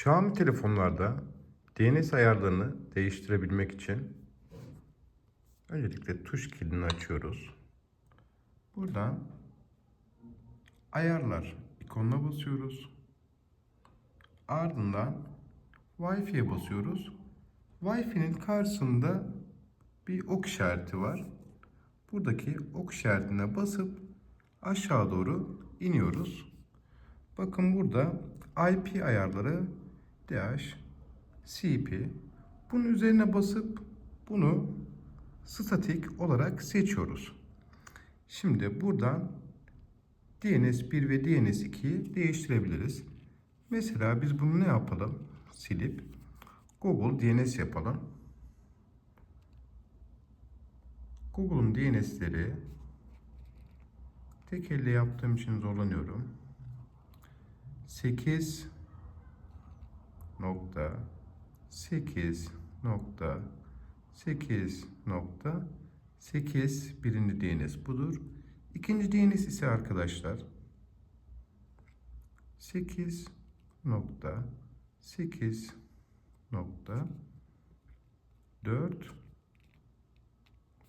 Xiaomi telefonlarda DNS ayarlarını değiştirebilmek için öncelikle tuş kilidini açıyoruz. Buradan ayarlar ikonuna basıyoruz. Ardından Wi-Fi'ye basıyoruz. Wi-Fi'nin karşısında bir ok işareti var. Buradaki ok işaretine basıp aşağı doğru iniyoruz. Bakın burada IP ayarları DH, CP. Bunun üzerine basıp bunu statik olarak seçiyoruz. Şimdi buradan DNS1 ve DNS2'yi değiştirebiliriz. Mesela biz bunu ne yapalım? Silip Google DNS yapalım. Google'un DNS'leri tek elle yaptığım için zorlanıyorum. 8 nokta 8 nokta 8 nokta 8 birinci DNS budur. İkinci DNS ise arkadaşlar 8 nokta 8 nokta 4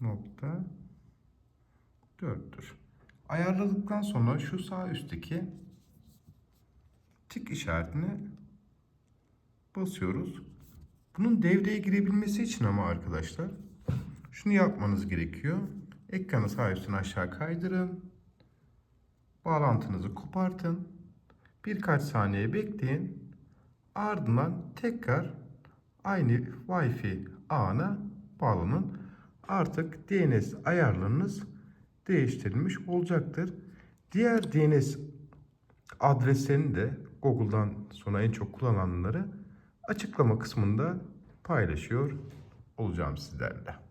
nokta 4'tür. Ayarladıktan sonra şu sağ üstteki tik işaretine basıyoruz. Bunun devreye girebilmesi için ama arkadaşlar şunu yapmanız gerekiyor. Ekranı sağ üstten aşağı kaydırın. Bağlantınızı kopartın. Birkaç saniye bekleyin. Ardından tekrar aynı Wi-Fi ağına bağlanın. Artık DNS ayarlarınız değiştirilmiş olacaktır. Diğer DNS adreslerini de Google'dan sonra en çok kullananları açıklama kısmında paylaşıyor olacağım sizlerle.